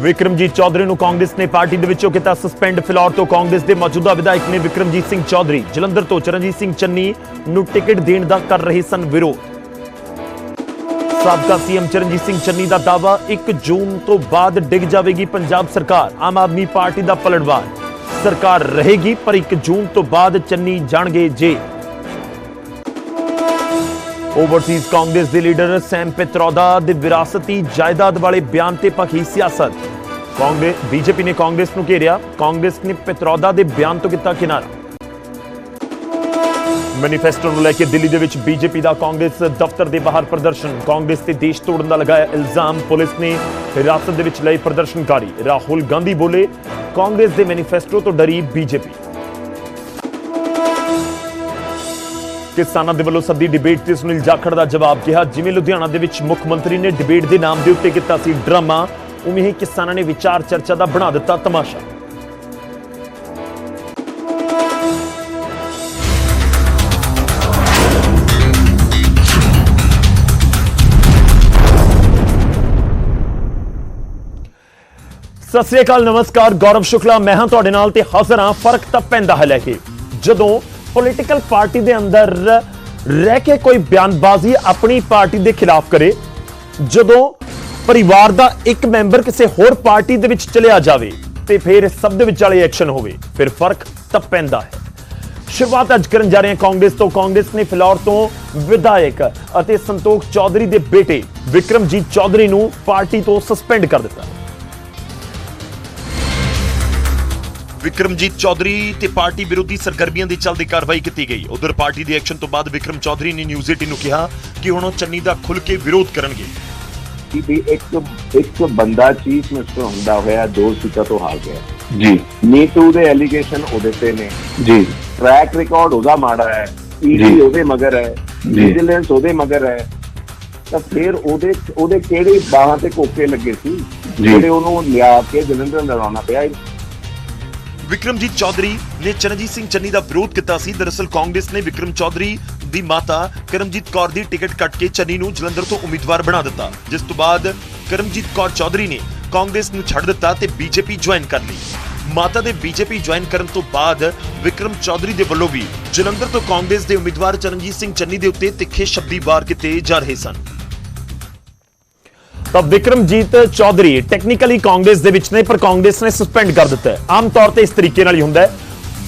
ਵਿਕਰਮਜੀਤ ਚੌਧਰੀ ਨੂੰ ਕਾਂਗਰਸ ਨੇ ਪਾਰਟੀ ਦੇ ਵਿੱਚੋਂ ਕੀਤਾ ਸਸਪੈਂਡ ਫਿਲੌਰ ਤੋਂ ਕਾਂਗਰਸ ਦੇ ਮੌਜੂਦਾ ਵਿਧਾਇਕ ਨੇ ਵਿਕਰਮਜੀਤ ਸਿੰਘ ਚੌਧਰੀ, ਜਲੰਧਰ ਤੋਂ ਚਰਨਜੀਤ ਸਿੰਘ ਚੰਨੀ ਨੂੰ ਟਿਕਟ ਦੇਣ ਦਾ ਕਰ ਰਹੇ ਸਨ ਵਿਰੋਧ। ਸਾਬਕਾ ਸੀਐਮ ਚਰਨਜੀਤ ਸਿੰਘ ਚੰਨੀ ਦਾ ਦਾਅਵਾ 1 ਜੂਨ ਤੋਂ ਬਾਅਦ ਡਿੱਗ ਜਾਵੇਗੀ ਪੰਜਾਬ ਸਰਕਾਰ, ਆਮ ਆਦਮੀ ਪਾਰਟੀ ਦਾ ਪਲੜਵਾਰ ਸਰਕਾਰ ਰਹੇਗੀ, ਪਰ 1 ਜੂਨ ਤੋਂ ਬਾਅਦ ਚੰਨੀ ਜਾਣਗੇ ਜੇ ਓਵਰਸੀਜ਼ ਕਾਂਗਰਸ ਦੇ ਲੀਡਰ ਸੈਮ ਪਿਤਰੋਦਾ ਦੇ ਵਿਰਾਸਤੀ ਜਾਇਦਾਦ ਵਾਲੇ ਬਿਆਨ ਤੇ ਪਖੀ ਸਿਆਸਤ। ਕਾਂਗਰਸ ਬੀਜੇਪੀ ਨੇ ਕਾਂਗਰਸ ਨੂੰ ਘੇਰਿਆ। ਕਾਂਗਰਸ ਨੇ ਪਿਤਰੋਦਾ ਦੇ ਬਿਆਨ ਤੋਂ ਕੀਤਾ ਕਿਨਾਰਾ ਮੈਨੀਫੈਸਟੋ ਨੂੰ ਲੈ ਕੇ ਦਿੱਲੀ ਦੇ ਵਿੱਚ ਬੀਜੇਪੀ ਦਾ ਕਾਂਗਰਸ ਦਫ਼ਤਰ ਦੇ ਬਾਹਰ ਪ੍ਰਦਰਸ਼ਨ। ਕਾਂਗਰਸ ਤੇ ਦੇਸ਼ ਤੋੜਨ ਦਾ ਲਗਾਇਆ ਇਲਜ਼ਾਮ। ਪੁਲਿਸ ਨੇ ਹਿਰਾਸਤ ਦੇ ਵਿੱਚ ਲਏ ਪ੍ਰਦਰਸ਼ਨਕਾਰੀ। ਰਾਹੁਲ ਗਾਂਧੀ ਬੋਲੇ, ਕਾਂਗਰਸ ਦੇ ਮੈਨੀਫੈਸਟੋ ਤੋਂ ਡਰੀ ਬੀਜੇਪੀ ਕਿਸਾਨਾਂ ਦੇ ਵੱਲੋਂ ਸੱਦੀ ਡਿਬੇਟ ਤੇ ਸੁਨੀਲ ਜਾਖੜ ਦਾ ਜਵਾਬ ਕਿਹਾ। ਜਿਵੇਂ ਲੁਧਿਆਣਾ ਦੇ ਵਿੱਚ ਮੁੱਖ ਮੰਤਰੀ ਨੇ ਡਿਬੇਟ ਦੇ ਨਾਮ ਦੇ ਉੱਤੇ ਕੀਤਾ ਸੀ ਡਰਾਮਾ, ਉਵੇਂ ਹੀ ਕਿਸਾਨਾਂ ਨੇ ਵਿਚਾਰ ਚਰਚਾ ਦਾ ਬਣਾ ਦਿੱਤਾ ਤਮਾਸ਼ਾ। ਸਤਿ ਸ੍ਰੀ ਅਕਾਲ, ਨਮਸਕਾਰ। ਗੌਰਵ ਸ਼ੁਕਲਾ, ਮੈਂ ਹਾਂ ਤੁਹਾਡੇ ਨਾਲ ਤੇ ਹਾਜ਼ਰ ਹਾਂ। ਫ਼ਰਕ ਤਾਂ ਪੈਂਦਾ ਹੈ ਲੈ ਕੇ। ਜਦੋਂ ਪੋਲੀਟੀਕਲ ਪਾਰਟੀ ਦੇ ਅੰਦਰ ਰਹਿ ਕੇ ਕੋਈ ਬਿਆਨਬਾਜ਼ੀ ਆਪਣੀ ਪਾਰਟੀ ਦੇ ਖਿਲਾਫ ਕਰੇ, ਜਦੋਂ ਪਰਿਵਾਰ ਦਾ ਇੱਕ ਮੈਂਬਰ ਕਿਸੇ ਹੋਰ ਪਾਰਟੀ ਦੇ ਵਿੱਚ ਚਲਿਆ ਜਾਵੇ ਤੇ ਫਿਰ ਸਭ ਦੇ ਵਿਚਾਲੇ ਐਕਸ਼ਨ ਹੋਵੇ, ਫਿਰ ਫ਼ਰਕ ਤਾਂ ਪੈਂਦਾ ਹੈ। ਸ਼ੁਰੂਆਤ ਅੱਜ ਕਰਨ ਜਾ ਰਹੇ ਹਾਂ ਕਾਂਗਰਸ ਤੋਂ। ਕਾਂਗਰਸ ਨੇ ਫਿਲੌਰ ਤੋਂ ਵਿਧਾਇਕ ਅਤੇ ਸੰਤੋਖ ਚੌਧਰੀ ਦੇ ਬੇਟੇ ਵਿਕਰਮਜੀਤ ਚੌਧਰੀ ਨੂੰ ਪਾਰਟੀ ਤੋਂ ਸਸਪੈਂਡ ਕਰ ਦਿੱਤਾ। ਵਿਕਰਮਜੀਤ ਚੌਧਰੀ ਤੇ ਪਾਰਟੀ ਵਿਰੋਧੀ ਸਰਗਰਮੀਆਂ ਦੇ ਚੱਲਦੇ ਕਾਰਵਾਈ ਕੀਤੀ ਗਈ। ਉਧਰ ਪਾਰਟੀ ਦੇ ਐਕਸ਼ਨ ਤੋਂ ਬਾਅਦ ਵਿਕਰਮ ਚੌਧਰੀ ਨੇ ਨਿਊਜ਼ 18 ਨੂੰ ਕਿਹਾ ਕਿ ਹੁਣ ਉਹ ਚੰਨੀ ਦਾ ਖੁੱਲ ਕੇ ਵਿਰੋਧ ਕਰਨਗੇ। ਕਿ ਵੀ ਇੱਕ ਇੱਕ ਬੰਦਾ ਚੀਫ ਮਿਨਿਸਟਰ ਹੁੰਦਾ ਹੋਇਆ ਦੋ ਸੀਟਾਂ ਤੋਂ ਹਾਰ ਗਿਆ। ਜੀ। ਮੀ ਟੂ ਦੇ ਐਲੀਗੇਸ਼ਨ ਉਹਦੇ ਤੇ ਨੇ। ਜੀ। ਟਰੈਕ ਰਿਕਾਰਡ ਉਹਦਾ ਮਾੜਾ ਹੈ। ਈਡੀ ਉਹਦੇ ਮਗਰ ਹੈ। ਵਿਜੀਲੈਂਸ ਉਹਦੇ ਮਗਰ ਹੈ। ਤਾਂ ਫਿਰ ਉਹਦੇ ਉਹਦੇ ਕਿਹੜੇ ਬਾਹਾਂ ਤੇ ਕੋਕੇ ਲੱਗੇ ਸੀ। ਜਿਹੜੇ ਉਹਨੂੰ ਲਿਆ ਕੇ ਜਲੰਧਰ ਲੜਾਉਣਾ ਪਿਆ ਵਿਕਰਮਜੀਤ ਚੌਧਰੀ ਨੇ ਚਰਨਜੀਤ ਸਿੰਘ ਚੰਨੀ ਦਾ ਵਿਰੋਧ ਕੀਤਾ ਸੀ। ਦਰਅਸਲ ਕਾਂਗਰਸ ਨੇ ਵਿਕਰਮ ਚੌਧਰੀ ਦੀ ਮਾਤਾ ਕਰਮਜੀਤ ਕੌਰ ਦੀ ਟਿਕਟ ਕੱਟ ਕੇ ਚੰਨੀ ਨੂੰ ਜਲੰਧਰ ਤੋਂ ਉਮੀਦਵਾਰ ਬਣਾ ਦਿੱਤਾ। ਜਿਸ ਤੋਂ ਬਾਅਦ ਕਰਮਜੀਤ ਕੌਰ ਚੌਧਰੀ ਨੇ ਕਾਂਗਰਸ ਨੂੰ ਛੱਡ ਦਿੱਤਾ ਤੇ ਬੀਜੇਪੀ ਜੁਆਇਨ ਕਰ ਲਈ। ਮਾਤਾ ਦੇ ਬੀਜੇਪੀ ਜੁਆਇਨ ਕਰਨ ਤੋਂ ਬਾਅਦ ਵਿਕਰਮ ਚੌਧਰੀ ਦੇ ਵੱਲੋਂ ਵੀ ਜਲੰਧਰ ਤੋਂ ਕਾਂਗਰਸ ਦੇ ਉਮੀਦਵਾਰ ਚਰਨਜੀਤ ਸਿੰਘ ਚੰਨੀ ਦੇ ਉੱਤੇ ਤਿੱਖੇ ਸ਼ਬਦੀ ਵਾਰ ਕੀਤੇ ਜਾ ਰਹੇ ਸਨ। ਤਾਂ ਵਿਕਰਮਜੀਤ ਚੌਧਰੀ ਟੈਕਨੀਕਲੀ ਕਾਂਗਰਸ ਦੇ ਵਿੱਚ ਨੇ, ਪਰ ਕਾਂਗਰਸ ਨੇ ਸਸਪੈਂਡ ਕਰ ਦਿੱਤਾ ਆਮ ਤੌਰ ਤੇ ਇਸ ਤਰੀਕੇ ਨਾਲ ਹੀ ਹੁੰਦਾ ਹੈ।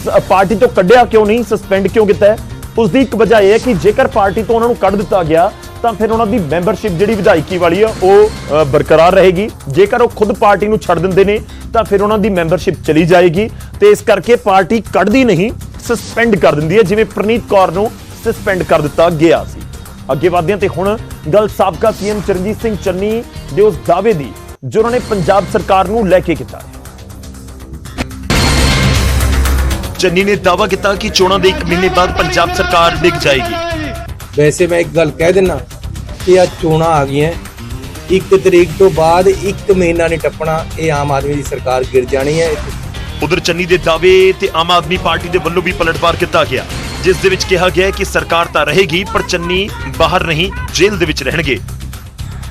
ਸ- ਪਾਰਟੀ ਤੋਂ ਕੱਢਿਆ ਕਿਉਂ ਨਹੀਂ ਸਸਪੈਂਡ ਕਿਉਂ ਕੀਤਾ ਹੈ? ਉਸ ਦੀ ਇੱਕ ਵਜ੍ਹਾ ਇਹ ਹੈ ਕਿ ਜੇਕਰ ਪਾਰਟੀ ਤੋਂ ਉਹਨਾਂ ਨੂੰ ਕੱਢ ਦਿੱਤਾ ਗਿਆ, ਤਾਂ ਫਿਰ ਉਹਨਾਂ ਦੀ ਮੈਂਬਰਸ਼ਿਪ ਜਿਹੜੀ ਵਿਧਾਇਕੀ ਵਾਲੀ ਆ ਉਹ ਬਰਕਰਾਰ ਰਹੇਗੀ। ਜੇਕਰ ਉਹ ਖੁਦ ਪਾਰਟੀ ਨੂੰ ਛੱਡ ਦਿੰਦੇ ਨੇ, ਤਾਂ ਫਿਰ ਉਹਨਾਂ ਦੀ ਮੈਂਬਰਸ਼ਿਪ ਚਲੀ ਜਾਏਗੀ। ਤੇ ਇਸ ਕਰਕੇ ਪਾਰਟੀ ਕੱਢਦੀ ਨਹੀਂ ਸਸਪੈਂਡ ਕਰ ਦਿੰਦੀ ਹੈ। ਜਿਵੇਂ ਪ੍ਰਨੀਤ ਕੌਰ ਨੂੰ ਸਸਪੈਂਡ ਕਰ ਦਿੱਤਾ ਗਿਆ ਸੀ। ਅੱਗੇ ਵਧਦੇ ਹਾਂ ਤੇ ਹੁਣ ਗੱਲ ਸਾਬਕਾ ਸੀਐਮ ਚਰਨਜੀਤ ਸਿੰਘ ਚੰਨੀ ਦੇ ਉਸ ਦਾਅਵੇ ਦੀ ਜੋ ਉਹਨਾਂ ਨੇ ਪੰਜਾਬ ਸਰਕਾਰ ਨੂੰ ਲੈ ਕੇ ਕੀਤਾ। ਚੰਨੀ ਨੇ ਦਾਅਵਾ ਕੀਤਾ ਕਿ ਚੋਣਾਂ ਦੇ 1 ਮਹੀਨੇ ਬਾਅਦ ਪੰਜਾਬ ਸਰਕਾਰ ਡਿੱਗ ਜਾਏਗੀ। ਵੈਸੇ ਮੈਂ ਇੱਕ ਗੱਲ ਕਹਿ ਦਿੰਨਾ ਕਿ ਆ ਚੋਣਾਂ ਆ ਗਈਆਂ। ਇੱਕ ਤਰੀਕ ਤੋਂ ਬਾਅਦ ਇੱਕ ਮਹੀਨਾ ਨਹੀਂ ਟੱਪਣਾ ਇਹ ਆਮ ਆਦਮੀ ਦੀ ਸਰਕਾਰ ਗਿਰ ਜਾਣੀ ਹੈ। ਉਧਰ ਚੰਨੀ ਦੇ ਦਾਅਵੇ ਤੇ ਆਮ ਆਦਮੀ ਪਾਰਟੀ ਦੇ ਵੱਲੋਂ ਵੀ ਪਲਟਵਾਰ ਕੀਤਾ ਗਿਆ। ਜਿਸ ਦੇ ਵਿੱਚ ਕਿਹਾ ਗਿਆ ਹੈ ਕਿ ਸਰਕਾਰ ਤਾਂ ਰਹੇਗੀ ਪਰ ਚੰਨੀ ਬਾਹਰ ਨਹੀਂ ਜੇਲ੍ਹ ਦੇ ਵਿੱਚ ਰਹਿਣਗੇ।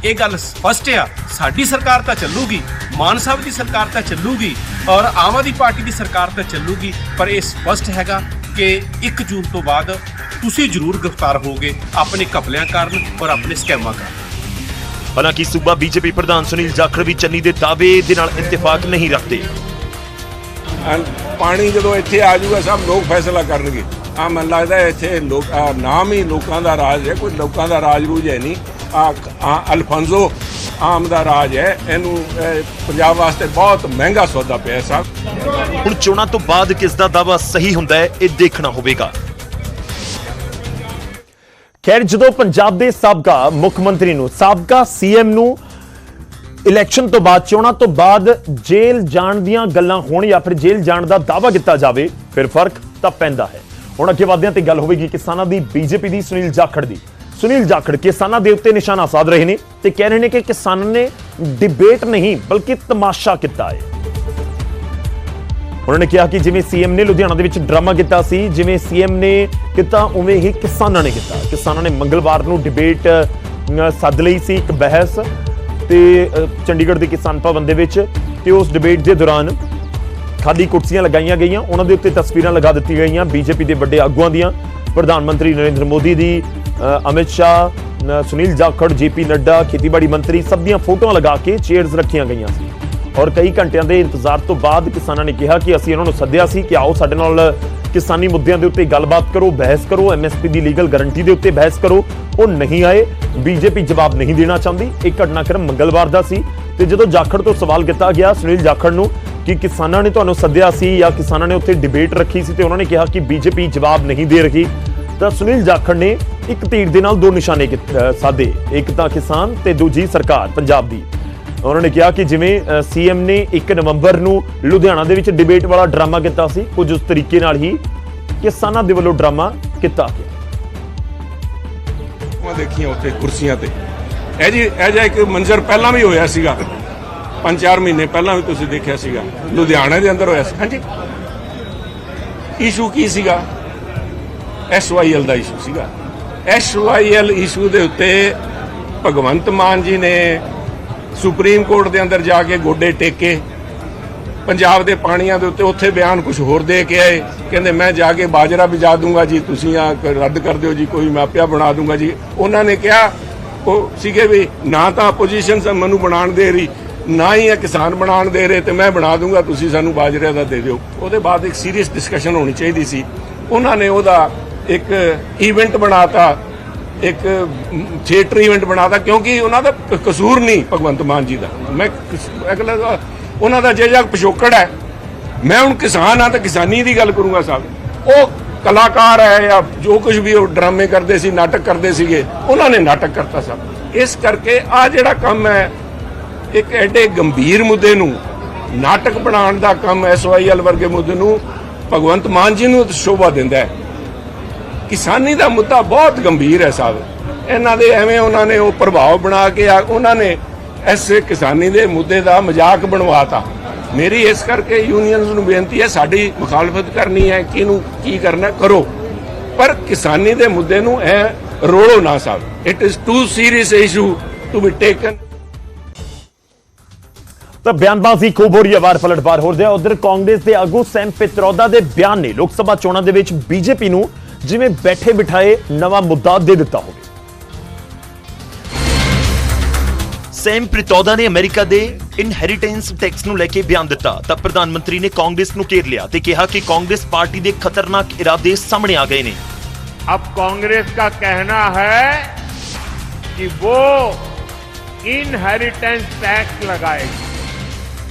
ਇਹ ਗੱਲ ਸਪਸ਼ਟ ਆ। ਸਾਡੀ ਸਰਕਾਰ ਤਾਂ ਚੱਲੂਗੀ ਮਾਨ ਸਾਹਿਬ ਦੀ ਸਰਕਾਰ ਤਾਂ ਚੱਲੂਗੀ ਔਰ ਆਮ ਆਦਮੀ ਪਾਰਟੀ ਦੀ ਸਰਕਾਰ ਤਾਂ ਚੱਲੂਗੀ ਪਰ ਇਹ ਸਪਸ਼ਟ ਹੈਗਾ ਕਿ 1 ਜੂਨ ਤੋਂ ਬਾਅਦ ਤੁਸੀਂ ਜ਼ਰੂਰ ਗ੍ਰਿਫਤਾਰ ਹੋਗੇ ਆਪਣੇ ਘਪਲਿਆਂ ਕਾਰਨ ਔਰ ਆਪਣੇ ਸਕੈਮਾਂ ਕਾਰਨ। ਹਾਲਾਂਕਿ ਸੂਬਾ ਬੀਜੇਪੀ ਪ੍ਰਧਾਨ ਸੁਨੀਲ ਜਾਖੜ ਵੀ ਚੰਨੀ ਦੇ ਦਾਅਵੇ ਦੇ ਨਾਲ ਇਤਫਾਕ ਨਹੀਂ ਰੱਖਦੇ। ਪਾਣੀ ਜਦੋਂ ਇੱਥੇ ਆ ਜਾਊਗਾ, ਸਭ ਲੋਕ ਫੈਸਲਾ ਕਰਨਗੇ। ਆ ਮੈਨੂੰ ਲੱਗਦਾ ਇੱਥੇ ਲੋਕ ਨਾਮ ਹੀ ਲੋਕਾਂ ਦਾ ਰਾਜ ਹੈ, ਕੋਈ ਲੋਕਾਂ ਦਾ ਰਾਜ ਰੂਜ ਹੈ ਨਹੀਂ। ਆ ਅਲਫਾਂਜ਼ੋ ਆਮ ਦਾ ਰਾਜ ਹੈ। ਇਹਨੂੰ ਪੰਜਾਬ ਵਾਸਤੇ ਬਹੁਤ ਮਹਿੰਗਾ ਸੌਦਾ ਪਿਆ ਹੈ ਸਾਹਿਬ ਹੁਣ ਚੋਣਾਂ ਤੋਂ ਬਾਅਦ ਕਿਸ ਦਾ ਦਾਅਵਾ ਸਹੀ ਹੁੰਦਾ ਹੈ, ਇਹ ਦੇਖਣਾ ਹੋਵੇਗਾ। ਖੈਰ, ਜਦੋਂ ਪੰਜਾਬ ਦੇ ਸਾਬਕਾ ਮੁੱਖ ਮੰਤਰੀ ਨੂੰ ਸਾਬਕਾ ਸੀਐਮ ਨੂੰ ਇਲੈਕਸ਼ਨ ਤੋਂ ਬਾਅਦ, ਚੋਣਾਂ ਤੋਂ ਬਾਅਦ ਜੇਲ੍ਹ ਜਾਣ ਦੀਆਂ ਗੱਲਾਂ ਹੋਣ ਜਾਂ ਫਿਰ ਜੇਲ੍ਹ ਜਾਣ ਦਾ ਦਾਅਵਾ ਕੀਤਾ ਜਾਵੇ, ਫਿਰ ਫ਼ਰਕ ਤਾਂ ਪੈਂਦਾ ਹੈ। ਹੁਣ ਅੱਗੇ ਵਧਦੇ ਤੇ ਗੱਲ ਹੋਵੇਗੀ ਕਿਸਾਨਾਂ ਦੀ ਬੀਜੇਪੀ ਦੀ, ਸੁਨੀਲ ਜਾਖੜ ਦੀ। ਸੁਨੀਲ ਜਾਖੜ ਕਿਸਾਨਾਂ ਦੇ ਉੱਤੇ ਨਿਸ਼ਾਨਾ ਸਾਧ ਰਹੇ ਨੇ ਤੇ ਕਹਿ ਰਹੇ ਨੇ ਕਿ ਕਿਸਾਨਾਂ ਨੇ ਡਿਬੇਟ ਨਹੀਂ, ਬਲਕਿ ਤਮਾਸ਼ਾ ਕੀਤਾ ਹੈ। ਉਹਨਾਂ ਨੇ ਕਿਹਾ ਕਿ ਜਿਵੇਂ ਸੀਐਮ ਨੇ ਲੁਧਿਆਣਾ ਦੇ ਵਿੱਚ ਡਰਾਮਾ ਕੀਤਾ ਸੀ, ਜਿਵੇਂ ਸੀਐਮ ਨੇ ਕੀਤਾ, ਉਵੇਂ ਹੀ ਕਿਸਾਨਾਂ ਨੇ ਕੀਤਾ। ਕਿਸਾਨਾਂ ਨੇ ਮੰਗਲਵਾਰ ਨੂੰ ਡਿਬੇਟ ਸੱਦ ਲਈ ਸੀ ਇੱਕ ਬਹਿਸ। ਤੇ ਚੰਡੀਗੜ੍ਹ ਦੇ ਕਿਸਾਨ ਭਵਨ ਦੇ ਵਿੱਚ ਤੇ ਉਸ ਡਿਬੇਟ ਦੇ ਦੌਰਾਨ ਖਾਲੀ ਕੁਰਸੀਆਂ ਲਗਾਈਆਂ ਗਈਆਂ। ਉਹਨਾਂ ਦੇ ਉੱਤੇ ਤਸਵੀਰਾਂ ਲਗਾ ਦਿੱਤੀਆਂ ਗਈਆਂ ਬੀਜੇਪੀ ਦੇ ਵੱਡੇ ਆਗੂਆਂ ਦੀਆਂ। ਪ੍ਰਧਾਨ ਮੰਤਰੀ ਨਰਿੰਦਰ ਮੋਦੀ ਦੀ ਅਮਿਤ ਸ਼ਾਹ ਸੁਨੀਲ ਜਾਖੜ ਜੇਪੀ ਨੱਡਾ, ਖੇਤੀਬਾੜੀ ਮੰਤਰੀ, ਸਭ ਦੀਆਂ ਫੋਟੋਆਂ ਲਗਾ ਕੇ ਚੇਅਰਸ ਰੱਖੀਆਂ ਗਈਆਂ ਸੀ। ਔਰ ਕਈ ਘੰਟਿਆਂ ਦੇ ਇੰਤਜ਼ਾਰ ਤੋਂ ਬਾਅਦ ਕਿਸਾਨਾਂ ਨੇ ਕਿਹਾ ਕਿ ਅਸੀਂ ਇਹਨਾਂ ਨੂੰ ਸੱਦਿਆ ਸੀ ਕਿ ਆਓ ਸਾਡੇ ਨਾਲ ਕਿਸਾਨੀ ਮੁੱਦਿਆਂ ਦੇ ਉੱਤੇ ਗੱਲਬਾਤ ਕਰੋ, ਬਹਿਸ ਕਰੋ ਐਮਐਸਪੀ ਦੀ ਲੀਗਲ ਗਾਰੰਟੀ ਦੇ ਉੱਤੇ ਬਹਿਸ ਕਰੋ। ਉਹ ਨਹੀਂ ਆਏ, ਬੀਜੇਪੀ ਜਵਾਬ ਨਹੀਂ ਦੇਣਾ ਚਾਹੁੰਦੀ। ਇਹ ਘਟਨਾਕ੍ਰਮ ਮੰਗਲਵਾਰ ਦਾ ਸੀ। ਤੇ ਜਦੋਂ ਜਾਖੜ ਤੋਂ ਸਵਾਲ ਕੀਤਾ ਗਿਆ, ਸੁਨੀਲ ਜਾਖੜ ਨੂੰ ਕਿ ਕਿਸਾਨਾਂ ਨੇ ਤੁਹਾਨੂੰ ਸੱਦਿਆ ਸੀ ਜਾਂ ਕਿਸਾਨਾਂ ਨੇ ਉੱਥੇ ਡਿਬੇਟ ਰੱਖੀ ਸੀ ਤੇ ਉਹਨਾਂ ਨੇ ਕਿਹਾ ਕਿ ਬੀਜੇਪੀ ਜਵਾਬ ਨਹੀਂ ਦੇ ਰਹੀ, ਤਾਂ ਸੁਨੀਲ ਜਾਖੜ ਨੇ ਇੱਕ ਤੀਰ ਦੇ ਨਾਲ ਦੋ ਨਿਸ਼ਾਨੇ ਕੀਤ- ਸਾਧੇ। ਇੱਕ ਤਾਂ ਕਿਸਾਨ ਤੇ ਦੂਜੀ ਸਰਕਾਰ, ਪੰਜਾਬ ਦੀ। ਉਹਨਾਂ ਨੇ ਕਿਹਾ ਕਿ ਜਿਵੇਂ ਸੀਐਮ ਨੇ 1 ਨਵੰਬਰ ਨੂੰ ਲੁਧਿਆਣਾ ਦੇ ਵਿੱਚ ਡਿਬੇਟ ਵਾਲਾ ਡਰਾਮਾ ਕੀਤਾ ਸੀ, ਕੁਝ ਉਸ ਤਰੀਕੇ ਨਾਲ ਹੀ ਕਿਸਾਨਾਂ ਦੇ ਵੱਲੋਂ ਡਰਾਮਾ ਕੀਤਾ ਗਿਆ। ਮੈਂ ਦੇਖੀਆਂ ਉੱਥੇ ਕੁਰਸੀਆਂ ਤੇ। ਇਹ ਜੀ, ਇਹ ਜਿਹਾ ਇੱਕ ਮੰਜ਼ਰ ਪਹਿਲਾਂ ਵੀ ਹੋਇਆ ਸੀਗਾ। ਪੰਜ ਚਾਰ ਮਹੀਨੇ ਪਹਿਲਾਂ ਵੀ ਤੁਸੀਂ ਦੇਖਿਆ ਸੀਗਾ। ਲੁਧਿਆਣੇ ਦੇ ਅੰਦਰ ਹੋਇਆ ਸੀ। ਹਾਂਜੀ। ਇਸ਼ੂ ਕੀ ਸੀਗਾ? ਐਸਵਾਈਐਲ ਦਾ ਇਸ਼ੂ ਸੀਗਾ। ਐਸਵਾਈਐਲ ਇਸ਼ੂ ਦੇ ਉੱਤੇ ਭਗਵੰਤ ਮਾਨ ਜੀ ਨੇ ਸੁਪਰੀਮ ਕੋਰਟ ਦੇ ਅੰਦਰ ਜਾ ਕੇ ਗੋਡੇ ਟੇਕੇ, ਪੰਜਾਬ ਦੇ ਪਾਣੀਆਂ ਦੇ ਉੱਤੇ ਉੱਥੇ ਬਿਆਨ ਕੁਝ ਹੋਰ ਦੇ ਕੇ ਆਏ, ਕਹਿੰਦੇ ਮੈਂ ਜਾ ਕੇ ਬਾਜਰਾ ਵਿਜਾ ਦੂੰਗਾ ਜੀ, ਤੁਸੀਂ ਆ ਰੱਦ ਕਰ ਦਿਓ ਜੀ, ਕੋਈ ਮਾਪਿਆ ਬਣਾ ਦੂੰਗਾ ਜੀ। ਉਹਨਾਂ ਨੇ ਕਿਹਾ, ਉਹ ਸੀਗੇ ਵੀ ਨਾ ਤਾਂ ਆਪੋਜੀਸ਼ਨ ਮੈਨੂੰ ਬਣਾਉਣ ਦੇ ਰਹੀ, ਨਾ ਹੀ ਇਹ ਕਿਸਾਨ ਬਣਾਉਣ ਦੇ ਰਹੇ, ਤੇ ਮੈਂ ਬਣਾ ਦੂੰਗਾ, ਤੁਸੀਂ ਸਾਨੂੰ ਬਾਜਰੇ ਦਾ ਦੇ ਦਿਓ। ਉਹਦੇ ਬਾਅਦ ਇੱਕ ਸੀਰੀਅਸ ਡਿਸਕਸ਼ਨ ਹੋਣੀ ਚਾਹੀਦੀ ਸੀ। ਉਹਨਾਂ ਨੇ ਉਹਦਾ ਇੱਕ ਇਵੈਂਟ ਬਣਾਤਾ ਇੱਕ ਥੀਏਟਰ ਇਵੈਂਟ ਬਣਾਤਾ, ਕਿਉਂਕਿ ਉਹਨਾਂ ਦਾ ਕਸੂਰ ਨਹੀਂ ਭਗਵੰਤ ਮਾਨ ਜੀ ਦਾ। ਮੈਂ ਕਸ- ਅਗਲਾ ਉਹਨਾਂ ਦਾ ਜੇ ਜਾ ਪਿਛੋਕੜ ਹੈ, ਮੈਂ ਹੁਣ ਕਿਸਾਨ ਆ ਤਾਂ ਕਿਸਾਨੀ ਦੀ ਗੱਲ ਕਰੂੰਗਾ ਸਾਹਿਬ। ਉਹ ਕਲਾਕਾਰ ਹੈ ਜਾਂ ਜੋ ਕੁਝ ਵੀ ਉਹ ਡਰਾਮੇ ਕਰਦੇ ਸੀ, ਨਾਟਕ ਕਰਦੇ ਸੀਗੇ, ਉਹਨਾਂ ਨੇ ਨਾਟਕ ਕਰਤਾ ਸਭ। ਇਸ ਕਰਕੇ ਆ ਜਿਹੜਾ ਕੰਮ ਹੈ, ਇੱਕ ਐਡੇ ਗੰਭੀਰ ਮੁੱਦੇ ਨੂੰ, ਨਾਟਕ ਬਣਾਉਣ ਦਾ ਕੰਮ ਐਸਵਾਈਐਲ ਵਰਗੇ ਮੁੱਦੇ ਨੂੰ ਭਗਵੰਤ ਮਾਨ ਜੀ ਨੂੰ ਸ਼ੋਭਾ ਦਿੰਦਾ ਹੈ। ਕਿਸਾਨੀ ਦਾ ਮੁੱਦਾ ਬਹੁਤ ਗੰਭੀਰ ਹੈ ਸਾਹਿਬ। ਇਹਨਾਂ ਦੇ ਐਵੇਂ ਉਹਨਾਂ ਨੇ ਉਹ ਪ੍ਰਭਾਵ ਬਣਾ ਕੇ ਆ- ਉਹਨਾਂ ਨੇ ਐਸੇ ਕਿਸਾਨੀ ਦੇ ਮੁੱਦੇ ਦਾ ਮਜ਼ਾਕ ਬਣਵਾਤਾ। ਮੇਰੀ ਇਸ ਕਰਕੇ ਯੂਨੀਅਨਸ ਨੂੰ ਬੇਨਤੀ ਹੈ, ਸਾਡੀ ਮੁਖਾਲਫਤ ਕਰਨੀ ਹੈ, ਕਿਹਨੂੰ ਕੀ ਕਰਨਾ ਕਰੋ। ਪਰ ਕਿਸਾਨੀ ਦੇ ਮੁੱਦੇ ਨੂੰ ਐ ਰੋਲੋ ਨਾ ਸਾਹਿਬ। It is too serious issue to be taken ਤਾਂ ਬਿਆਨਬਾਜ਼ੀ ਖੂਬ ਹੋ ਰਹੀ ਹੈ, ਵਾਰ ਪਲਟਵਾਰ ਹੋ ਰਿਹਾ ਉਧਰ ਕਾਂਗਰਸ ਦੇ ਆਗੂ ਸੈਮ ਪਿਤਰੋਦਾ ਦੇ ਬਿਆਨ ਨੇ ਲੋਕ ਸਭਾ ਚੋਣਾਂ ਦੇ ਵਿੱਚ ਬੀਜੇਪੀ ਨੂੰ ਜਿਵੇਂ ਬੈਠੇ ਬਿਠਾਏ ਨਵਾਂ ਮੁੱਦਾ ਦੇ ਦਿੱਤਾ ਹੋਵੇ ਸੈਮ ਪ੍ਰਿਤੋਦਾ ਨੇ ਅਮਰੀਕਾ ਦੇ ਇਨਹੈਰੀਟੈਂਸ ਟੈਕਸ ਨੂੰ ਲੈ ਕੇ ਬਿਆਨ ਦਿੱਤਾ ਤਾਂ ਪ੍ਰਧਾਨ ਮੰਤਰੀ ਨੇ ਕਾਂਗਰਸ ਨੂੰ ਘੇਰ ਲਿਆ ਤੇ ਕਿਹਾ ਕਿ ਕਾਂਗਰਸ ਪਾਰਟੀ ਦੇ ਖਤਰਨਾਕ ਇਰਾਦੇ ਸਾਹਮਣੇ ਆ ਗਏ ਨੇ अब कांग्रेस का कहना है कि वो इनहेरिटेंस टैक्स लगाएगी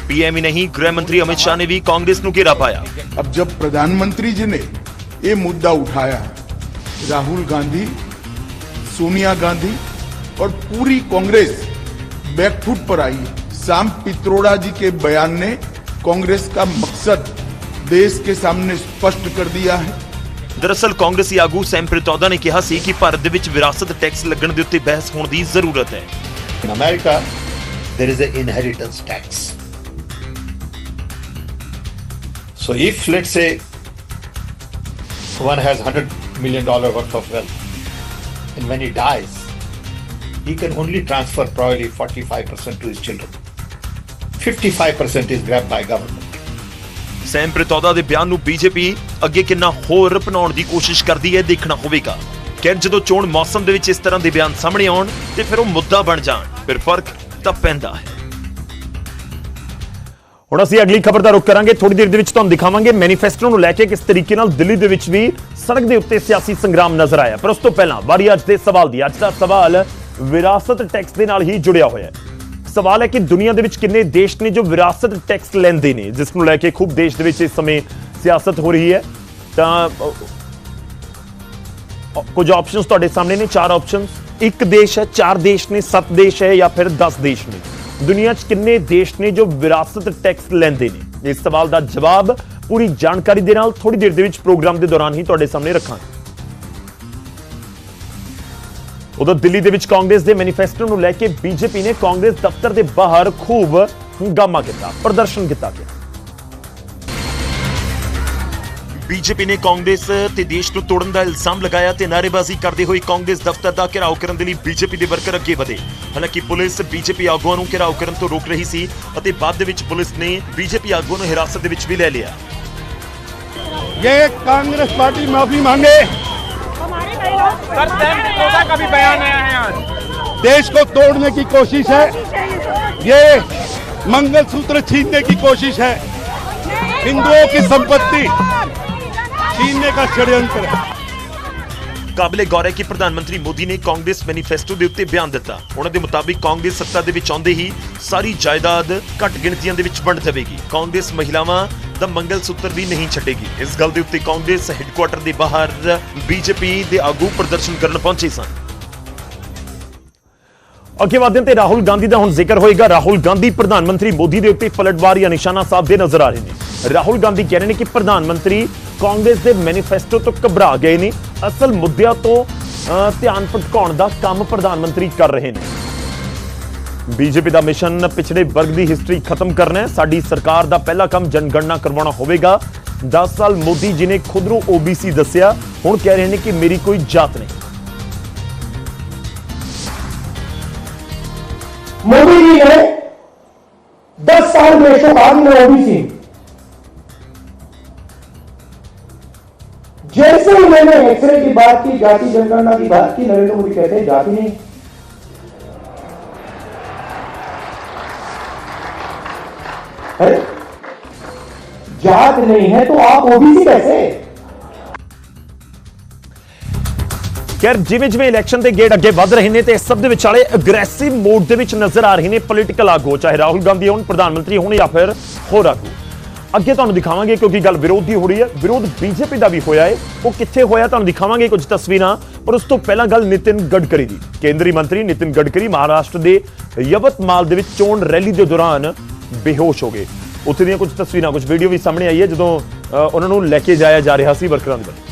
ਪੀਐਮ ਹੀ ਨਹੀਂ ਗ੍ਰਹਿ ਮੰਤਰੀ ਅਮਿਤ ਸ਼ਾਹ ਨੇ ਵੀ ਕਾਂਗਰਸ ਨੂੰ ਘੇਰਾ ਪਾਇਆ अब जब प्रधानमंत्री जी ने ये मुद्दा उठाया राहुल गांधी सोनिया गांधी और पूरी कांग्रेस बैकफुट पर आई शाम पित्रोड़ा जी के बयान ने कांग्रेस का मकसद देश के सामने स्पष्ट कर दिया है ਦਰਅਸਲ ਕਾਂਗਰਸੀ ਆਗੂ ਸੈਮ ਪ੍ਰਿਤੋਦਾ ਨੇ ਕਿਹਾ ਸੀ ਕਿ ਭਾਰਤ ਦੇ ਵਿੱਚ ਵਿਰਾਸਤ ਟੈਕਸ ਲੱਗਣ ਦੇ ਉੱਤੇ ਬਹਿਸ ਹੋਣ ਦੀ ਜ਼ਰੂਰਤ ਹੈ In America, there is an inheritance tax. So if, let's say, one has $100 million worth of wealth, and when he dies, he can only transfer probably 45% to his children. 55% is grabbed by government. ਸੈਮ ਪ੍ਰਿਤੋਦਾ ਦੇ ਬਿਆਨ ਨੂੰ BJP ਅੱਗੇ ਕਿੰਨਾ ਹੋਰ ਰਪਣਾਉਣ ਦੀ ਕੋਸ਼ਿਸ਼ ਕਰਦੀ ਹੈ ਦੇਖਣਾ ਹੋਵੇਗਾ ਕਿ ਜਦੋਂ ਚੋਣ ਮੌਸਮ ਦੇ ਵਿੱਚ ਇਸ ਤਰ੍ਹਾਂ ਦੇ ਬਿਆਨ ਸਾਹਮਣੇ ਆਉਣ ਤੇ ਫਿਰ ਉਹ ਮੁੱਦਾ ਬਣ ਜਾਣ ਫਿਰ ਫ਼ਰਕ ਤਾਂ ਪੈਂਦਾ ਹੈ ਹੁਣ ਅਸੀਂ ਅਗਲੀ ਖਬਰ ਦਾ ਰੁਖ ਕਰਾਂਗੇ। ਥੋੜੀ ਦੇਰ ਦੇ ਵਿੱਚ ਤੁਹਾਨੂੰ ਦਿਖਾਵਾਂਗੇ ਮੈਨੀਫੈਸਟੋ ਨੂੰ ਲੈ ਕੇ ਕਿਸ ਤਰੀਕੇ ਨਾਲ ਦਿੱਲੀ ਦੇ ਵਿੱਚ ਵੀ ਸੜਕ ਦੇ ਉੱਤੇ ਸਿਆਸੀ ਸੰਗਰਾਮ ਨਜ਼ਰ ਆਇਆ। ਪਰ ਉਸ ਤੋਂ ਪਹਿਲਾਂ ਵਾਰੀ ਅੱਜ ਦੇ ਸਵਾਲ ਦੀ, ਅੱਜ ਦਾ ਸਵਾਲ ਵਿਰਾਸਤ ਟੈਕਸ ਦੇ ਨਾਲ ਹੀ ਜੁੜਿਆ ਹੋਇਆ ਹੈ। ਸਵਾਲ ਹੈ ਕਿ ਦੁਨੀਆ ਦੇ ਵਿੱਚ ਕਿੰਨੇ ਦੇਸ਼ ਨੇ ਜੋ ਵਿਰਾਸਤ ਟੈਕਸ ਲੈਂਦੇ ਨੇ, ਜਿਸ ਨੂੰ ਲੈ ਕੇ ਖੂਬ ਦੇਸ਼ ਦੇ ਵਿੱਚ ਇਸ ਸਮੇਂ ਸਿਆਸਤ ਹੋ ਰਹੀ ਹੈ। ਤਾਂ ਕੁਝ ਆਪਸ਼ਨਸ ਤੁਹਾਡੇ ਸਾਹਮਣੇ ਨੇ, ਚਾਰ ਆਪਸ਼ਨਸ ਇੱਕ ਦੇਸ਼ ਹੈ, ਚਾਰ ਦੇਸ਼ ਨੇ, ਸੱਤ ਦੇਸ਼ ਹੈ ਜਾਂ ਫਿਰ 10 ਦੇਸ਼ ਨੇ? ਦੁਨੀਆ 'ਚ ਕਿੰਨੇ ਦੇਸ਼ ਨੇ ਜੋ ਵਿਰਾਸਤ ਟੈਕਸ ਲੈਂਦੇ ਨੇ? ਇਸ ਸਵਾਲ ਦਾ ਜਵਾਬ ਪੂਰੀ ਜਾਣਕਾਰੀ ਦੇ ਨਾਲ ਥੋੜੀ ਦੇਰ ਦੇ ਵਿੱਚ ਪ੍ਰੋਗਰਾਮ ਦੇ ਦੌਰਾਨ ਹੀ ਤੁਹਾਡੇ ਸਾਹਮਣੇ ਰੱਖਾਂਗੇ। ਉਦੋਂ ਦਿੱਲੀ ਦੇ ਵਿੱਚ ਕਾਂਗਰਸ ਦੇ ਮੈਨੀਫੈਸਟੋ ਨੂੰ ਲੈ ਕੇ ਬੀਜੇਪੀ ਨੇ ਕਾਂਗਰਸ ਦਫ਼ਤਰ ਦੇ ਬਾਹਰ ਖੂਬ ਹੰਗਾਮਾ ਕੀਤਾ, ਪ੍ਰਦਰਸ਼ਨ ਕੀਤਾ ਗਿਆ। ਬੀਜੇਪੀ ਨੇ ਕਾਂਗਰਸ ਤੇ ਦੇਸ਼ ਨੂੰ ਤੋੜਨ ਦਾ ਇਲਜ਼ਾਮ ਲਗਾਇਆ ਤੇ ਨਾਅਰੇਬਾਜ਼ੀ ਕਰਦੇ ਹੋਏ ਕਾਂਗਰਸ ਦਫ਼ਤਰ ਦਾ ਘਿਰਾਓ ਕਰਨ ਦੇ ਲਈ ਬੀਜੇਪੀ ਦੇ ਵਰਕਰ ਅੱਗੇ ਵਧੇ ਹਾਲਾਂਕਿ ਪੁਲਿਸ ਬੀਜੇਪੀ ਆਗੂਆਂ ਨੂੰ ਘਿਰਾਓ ਕਰਨ ਤੋਂ ਰੋਕ ਰਹੀ ਸੀ ਅਤੇ ਬਾਅਦ ਦੇ ਵਿੱਚ ਪੁਲਿਸ ਨੇ ਬੀਜੇਪੀ ਆਗੂਆਂ ਨੂੰ ਹਿਰਾਸਤ ਦੇ ਵਿੱਚ ਵੀ ਲੈ ਲਿਆ ये कांग्रेस पार्टी माफी मांगे देश को तोड़ने की कोशिश है ये मंगलसूत्र छीनने की कोशिश है हिंदुओं की संपत्ति छीनने का षड्यंत्र है ਕਾਬਲੇ ਗੌਰ ਹੈ ਕਿ ਪ੍ਰਧਾਨ ਮੰਤਰੀ ਮੋਦੀ ਨੇ ਕਾਂਗਰਸ ਮੈਨੀਫੈਸਟੋ ਦੇ ਉੱਤੇ ਬਿਆਨ ਦਿੱਤਾ ਉਹਨਾਂ ਦੇ ਮੁਤਾਬਿਕ ਕਾਂਗਰਸ ਸੱਤਾ ਦੇ ਵਿੱਚ ਆਉਂਦੇ ਹੀ ਸਾਰੀ ਜਾਇਦਾਦ ਘੱਟ ਗਿਣਤੀਆਂ ਦੇ ਵਿੱਚ ਵੰਡ ਦੇਵੇਗੀ ਕਾਂਗਰਸ ਮਹਿਲਾਵਾਂ ਦਾ ਮੰਗਲ ਸੂਤਰ ਵੀ ਨਹੀਂ ਛੱਡੇਗੀ ਇਸ ਗੱਲ ਦੇ ਉੱਤੇ ਕਾਂਗਰਸ ਹੈੱਡਕੁਆਟਰ ਦੇ ਬਾਹਰ ਬੀਜੇਪੀ ਦੇ ਆਗੂ ਪ੍ਰਦਰਸ਼ਨ ਕਰਨ ਪਹੁੰਚੇ ਸਨ ਅੱਗੇ ਵਧਦੇ ਤੇ ਰਾਹੁਲ ਗਾਂਧੀ ਦਾ ਹੁਣ ਜ਼ਿਕਰ ਹੋਏਗਾ ਰਾਹੁਲ ਗਾਂਧੀ ਪ੍ਰਧਾਨ ਮੰਤਰੀ ਮੋਦੀ ਦੇ ਉੱਤੇ ਪਲਟਵਾਰ ਜਾਂ ਨਿਸ਼ਾਨਾ ਸਾਧਦੇ ਨਜ਼ਰ ਆ ਰਹੇ ਨੇ ਰਾਹੁਲ ਗਾਂਧੀ ਕਹਿ ਰਹੇ ਨੇ ਕਿ ਪ੍ਰਧਾਨ ਮੰਤਰੀ ਕਾਂਗਰਸ ਦੇ ਮੈਨੀਫੈਸਟੋ ਤੋਂ ਘਬਰਾ ਗਏ ਨੇ ਅਸਲ ਮੁੱਦਿਆਂ ਤੋਂ ਅਹ, ਧਿਆਨ ਭਟਕਾਉਣ ਦਾ ਕੰਮ ਪ੍ਰਧਾਨ ਮੰਤਰੀ ਕਰ ਰਹੇ ਨੇ ਬੀਜੇਪੀ ਦਾ ਮਿਸ਼ਨ ਪਿਛੜੇ ਵਰਗ ਦੀ ਹਿਸਟਰੀ ਖਤਮ ਕਰਨਾ ਹੈ ਸਾਡੀ ਸਰਕਾਰ ਦਾ ਪਹਿਲਾ ਕੰਮ ਜਨਗਣਨਾ ਕਰਵਾਉਣਾ ਹੋਵੇਗਾ 10 ਸਾਲ ਮੋਦੀ ਜੀ ਨੇ ਖੁਦ ਨੂੰ OBC ਦੱਸਿਆ ਹੁਣ ਕਹਿ ਰਹੇ ਨੇ ਕਿ ਮੇਰੀ ਕੋਈ ਜਾਤ ਨਹੀਂ मोदी जी ने 10 साल में से बाद में ओबीसी जैसे ही मैंने एक्सरे की बात की जाति जनगणना की बात की नरेंद्र मोदी कहते हैं जाति नहीं अरे जात नहीं है तो आप ओबीसी कैसे ਖੈਰ ਜਿਵੇਂ ਜਿਵੇਂ ਇਲੈਕਸ਼ਨ ਦੇ ਗੇੜ ਅੱਗੇ ਵੱਧ ਰਹੇ ਨੇ ਤੇ ਇਸ ਸਭ ਦੇ ਵਿਚਾਲੇ ਅਗਰੈਸਿਵ ਮੋਡ ਦੇ ਵਿੱਚ ਨਜ਼ਰ ਆ ਰਹੇ ਨੇ ਪੋਲੀਟੀਕਲ ਆਗੂ ਚਾਹੇ ਰਾਹੁਲ ਗਾਂਧੀ ਹੋਣ ਪ੍ਰਧਾਨ ਮੰਤਰੀ ਹੋਣ ਜਾਂ ਫਿਰ ਹੋਰ ਆਗੂ ਅੱਗੇ ਤੁਹਾਨੂੰ ਦਿਖਾਵਾਂਗੇ ਕਿਉਂਕਿ ਗੱਲ ਵਿਰੋਧ ਦੀ ਹੋ ਰਹੀ ਹੈ। ਵਿਰੋਧ ਬੀਜੇਪੀ ਦਾ ਵੀ ਹੋਇਆ ਹੈ ਉਹ ਕਿੱਥੇ ਹੋਇਆ ਤੁਹਾਨੂੰ ਦਿਖਾਵਾਂਗੇ ਕੁਝ ਤਸਵੀਰਾਂ। ਪਰ ਉਸ ਤੋਂ ਪਹਿਲਾਂ ਗੱਲ ਨਿਤਿਨ ਗਡਕਰੀ ਦੀ। ਕੇਂਦਰੀ ਮੰਤਰੀ ਨਿਤਿਨ ਗਡਕਰੀ ਮਹਾਰਾਸ਼ਟਰ ਦੇ ਯਵਤਮਾਲ ਦੇ ਵਿੱਚ ਚੋਣ ਰੈਲੀ ਦੇ ਦੌਰਾਨ ਬੇਹੋਸ਼ ਹੋ ਗਏ। ਉੱਥੇ ਦੀਆਂ ਕੁਝ ਤਸਵੀਰਾਂ, ਕੁਝ ਵੀਡੀਓ ਵੀ ਸਾਹਮਣੇ ਆਈ ਹੈ, ਜਦੋਂ ਉਹਨਾਂ ਨੂੰ ਲੈ ਕੇ ਜਾਇਆ ਜਾ ਰਿਹਾ ਸੀ ਵਰਕਰਾਂ ਦੇ ਵੱਲੋਂ।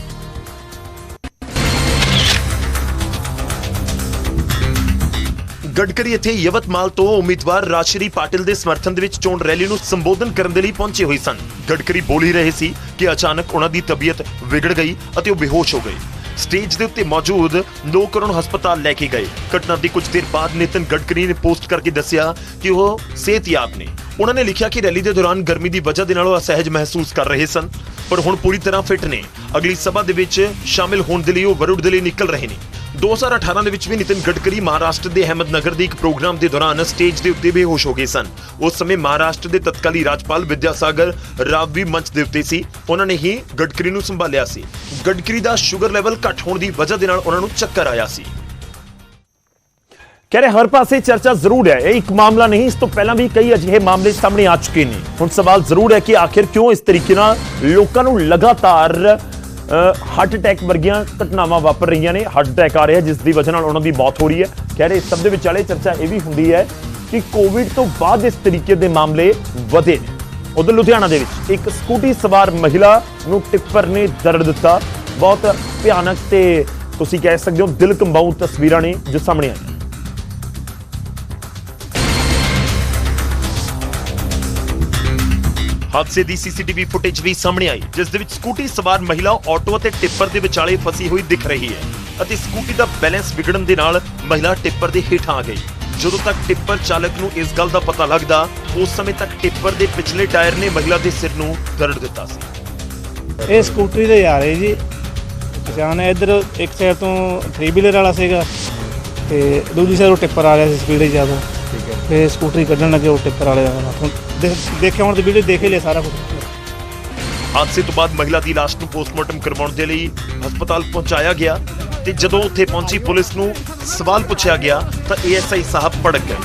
ਗਡਕਰੀ ਇੱਥੇ ਯਵਤਮਾਲ ਤੋਂ ਉਮੀਦਵਾਰ ਰਾਸ਼ਟਰੀ ਪਾਟਿਲ ਦੇ ਸਮਰਥਨ ਦੇ ਵਿੱਚ ਚੋਣ ਰੈਲੀ ਨੂੰ ਸੰਬੋਧਨ ਕਰਨ ਦੇ ਲਈ ਪਹੁੰਚੇ ਹੋਏ ਸਨ। ਗਡਕਰੀ ਬੋਲ ਹੀ ਰਹੇ ਸੀ ਕਿ ਅਚਾਨਕ ਉਹਨਾਂ ਦੀ ਤਬੀਅਤ ਵਿਗੜ ਗਈ ਅਤੇ ਉਹ ਬੇਹੋਸ਼ ਹੋ ਗਏ। ਸਟੇਜ ਦੇ ਉੱਤੇ ਮੌਜੂਦ ਲੋਕ ਉਹਨਾਂ ਨੂੰ ਹਸਪਤਾਲ ਲੈ ਕੇ ਗਏ। ਘਟਨਾ ਦੀ ਕੁਝ ਦੇਰ ਬਾਅਦ ਨਿਤਨ ਗਡਕਰੀ ਨੇ ਪੋਸਟ ਕਰਕੇ ਦੱਸਿਆ ਕਿ ਉਹ ਸਿਹਤਯਾਬ ਨੇ। ਉਹਨਾਂ ਨੇ ਲਿਖਿਆ ਕਿ ਰੈਲੀ ਦੇ ਦੌਰਾਨ ਗਰਮੀ ਦੀ ਵਜ੍ਹਾ ਦੇ ਨਾਲ ਉਹ ਅਸਹਿਜ ਮਹਿਸੂਸ ਕਰ ਰਹੇ ਸਨ, ਪਰ ਹੁਣ ਪੂਰੀ ਤਰ੍ਹਾਂ ਫਿੱਟ ਨੇ। ਅਗਲੀ ਸਭਾ ਦੇ ਵਿੱਚ ਸ਼ਾਮਿਲ ਹੋਣ ਦੇ ਲਈ ਉਹ ਵਰੁੜ ਦੇ ਲਈ ਨਿਕਲ ਰਹੇ ਨੇ। 2018 ਦੇ ਵਿੱਚ ਵੀ ਨਿਤਿਨ ਗਡਕਰੀ ਮਹਾਰਾਸ਼ਟਰ ਦੇ ਅਹਿਮਦਨਗਰ ਦੇ ਇੱਕ ਪ੍ਰੋਗਰਾਮ ਦੇ ਦੌਰਾਨ ਸਟੇਜ ਦੇ ਉੱਤੇ ਬੇਹੋਸ਼ ਹੋ ਗਏ ਸਨ। ਉਸ ਸਮੇਂ ਮਹਾਰਾਸ਼ਟਰ ਦੇ ਤਤਕਾਲੀ ਰਾਜਪਾਲ ਵਿਦਿਆਸਾਗਰ ਰਾਵ ਵੀ ਮੰਚ ਦੇ ਉੱਤੇ ਸੀ। ਉਹਨਾਂ ਨੇ ਹੀ ਗਡਕਰੀ ਨੂੰ ਸੰਭਾਲਿਆ ਸੀ। ਗਡਕਰੀ ਦਾ ਸ਼ੂਗਰ ਲੈਵਲ ਘੱਟ ਹੋਣ ਦੀ ਵਜ੍ਹਾ ਦੇ ਨਾਲ ਉਹਨਾਂ ਨੂੰ ਚੱਕਰ ਆਇਆ ਸੀ। ਕਹਿ ਰਹੇ ਹਰ ਪਾਸੇ ਚਰਚਾ ਜ਼ਰੂਰ ਹੈ। ਇਹ ਇੱਕ ਮਾਮਲਾ ਨਹੀਂ, ਇਸ ਤੋਂ ਪਹਿਲਾਂ ਵੀ ਕਈ ਅਜਿਹੇ ਮਾਮਲੇ ਸਾਹਮਣੇ ਆ ਚੁੱਕੇ ਨੇ। ਹੁਣ ਸਵਾਲ ਜ਼ਰੂਰ ਹੈ ਕਿ ਆਖਿਰ ਕਿਉਂ ਇਸ ਤਰੀਕੇ ਨਾਲ ਲੋਕਾਂ ਨੂੰ ਲਗਾਤਾਰ ਹਾਰਟ ਅਟੈਕ ਵਰਗੀਆਂ ਘਟਨਾਵਾਂ ਵਾਪਰ ਰਹੀਆਂ ਨੇ। ਹਾਰਟ ਅਟੈਕ ਆ ਰਿਹਾ, ਜਿਸ ਦੀ ਵਜ੍ਹਾ ਨਾਲ ਉਹਨਾਂ ਦੀ ਮੌਤ ਹੋ ਰਹੀ ਹੈ। ਕਹਿ ਰਹੇ ਇਸ ਸਭ ਦੇ ਵਿਚਾਲੇ ਚਰਚਾ ਇਹ ਵੀ ਹੁੰਦੀ ਹੈ ਕਿ ਕੋਵਿਡ ਤੋਂ ਬਾਅਦ ਇਸ ਤਰੀਕੇ ਦੇ ਮਾਮਲੇ ਵਧੇ ਨੇ। ਉਧਰ ਲੁਧਿਆਣਾ ਦੇ ਵਿੱਚ ਇੱਕ ਸਕੂਟੀ ਸਵਾਰ ਮਹਿਲਾ ਨੂੰ ਟਿੱਪਰ ਨੇ ਦਰਦ ਦਿੱਤਾ। ਬਹੁਤ ਭਿਆਨਕ ਤੇ ਤੁਸੀਂ ਕਹਿ ਸਕਦੇ ਹੋ ਦਿਲ ਕੰਬਾਊ ਤਸਵੀਰਾਂ ਨੇ ਜੋ ਸਾਹਮਣੇ ਆਈਆਂ। ਹਾਦਸੇ ਦੀ ਸੀਸੀਟੀਵੀ ਫੁਟੇਜ ਵੀ ਸਾਹਮਣੇ ਆਈ ਜਿਸ ਦੇ ਵਿੱਚ ਸਕੂਟੀ ਸਵਾਰ ਮਹਿਲਾ ਆਟੋ ਅਤੇ ਟਿੱਪਰ ਦੇ ਵਿਚਾਲੇ ਫਸੀ ਹੋਈ ਦਿਖ ਰਹੀ ਹੈ ਅਤੇ ਸਕੂਟੀ ਦਾ ਬੈਲੈਂਸ ਵਿਗੜਨ ਦੇ ਨਾਲ ਮਹਿਲਾ ਟਿੱਪਰ ਦੇ ਹੇਠਾਂ ਆ ਗਈ। ਜਦੋਂ ਤੱਕ ਟਿੱਪਰ ਚਾਲਕ ਨੂੰ ਇਸ ਗੱਲ ਦਾ ਪਤਾ ਲੱਗਦਾ ਉਸ ਸਮੇਂ ਤੱਕ ਟਿੱਪਰ ਦੇ ਪਿਛਲੇ ਟਾਇਰ ਨੇ ਮਹਿਲਾ ਦੇ ਸਿਰ ਨੂੰ ਦਰਦ ਦਿੱਤਾ ਸੀ। ਇਹ ਸਕੂਟਰੀ ਤੇ ਜਾ ਰਹੇ ਜੀ। ਪਛਾਣ ਇੱਧਰ ਇੱਕ ਸਾਈਡ ਤੋਂ 3 ਵੀਲਰ ਵਾਲਾ ਸੀਗਾ ਤੇ ਦੂਜੀ ਸਾਈਡ ਉਹ ਟਿੱਪਰ ਆ ਰਿਹਾ ਸੀ ਸਪੀਡ ਜ਼ਿਆਦਾ। ਠੀਕ ਹੈ। ਤੇ ਸਕੂਟਰੀ ਕੱਢਣ ਲੱਗੇ ਉਹ ਟਿੱਪਰ ਵਾਲੇ ਦਾ। ਦੇਖਿਆ ਹੁਣ ਤੇ ਵੀਡੀਓ ਦੇਖ ਹੀ ਲਿਆ ਸਾਰਾ ਕੁਝ ਹਾਦਸੇ ਤੋਂ ਬਾਅਦ ਮਹਿਲਾ ਦੀ ਲਾਸ਼ ਨੂੰ ਪੋਸਟਮਾਰਟਮ ਕਰਵਾਉਣ ਦੇ ਲਈ ਹਸਪਤਾਲ ਪਹੁੰਚਾਇਆ ਗਿਆ ਤੇ ਜਦੋਂ ਉੱਥੇ ਪਹੁੰਚੀ ਪੁਲਿਸ ਨੂੰ ਸਵਾਲ ਪੁੱਛਿਆ ਗਿਆ ਤਾਂ ਏਐਸਆਈ ਸਾਹਿਬ ਭੜਕ ਗਏ।